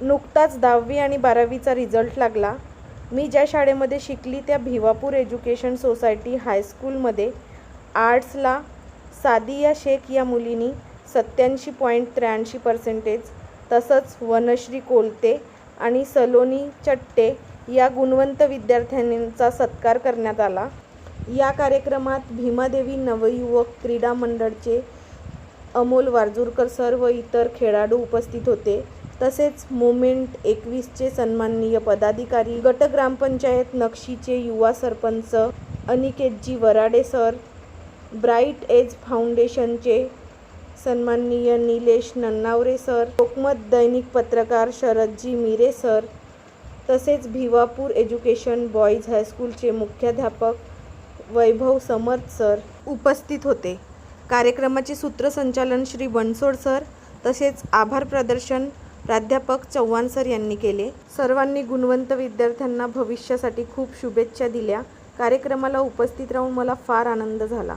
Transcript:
नुकताच दहावी आणि बारावीचा रिझल्ट लागला. मी ज्या शाळेमध्ये शिकली त्या भिवापूर एज्युकेशन सोसायटी हायस्कूलमध्ये आर्ट्सला सादिया शेख या मुलीनी सत्याऐंशी पॉईंट त्र्याऐंशी पर्सेंटेज तसंच वनश्री कोलते आणि सलोनी चट्टे या गुणवंत विद्यार्थ्यांचा सत्कार करण्यात आला. या कार्यक्रमात भीमादेवी नवयुवक क्रीडा मंडळचे अमोल वारजूरकर सर व इतर खेळाडू उपस्थित होते. तसेच मोमेंट एकवीसचे सन्माननीय पदाधिकारी गट ग्रामपंचायत नक्षीचे युवा सरपंच अनिकेतजी वराडे सर ब्राईट एज फाउंडेशनचे सन्माननीय निलेश नन्नावरे सर लोकमत दैनिक पत्रकार शरदजी मिरे सर तसेच भिवापूर एज्युकेशन बॉईज हायस्कूलचे मुख्याध्यापक वैभव समर्थ सर उपस्थित होते. कार्यक्रमाचे सूत्रसंचालन श्री बनसोड सर तसेच आभार प्रदर्शन प्राध्यापक चव्हाण सर यांनी केले. सर्वांनी गुणवंत विद्यार्थ्यांना भविष्यासाठी खूप शुभेच्छा दिल्या. कार्यक्रमाला उपस्थित राहून मला फार आनंद झाला.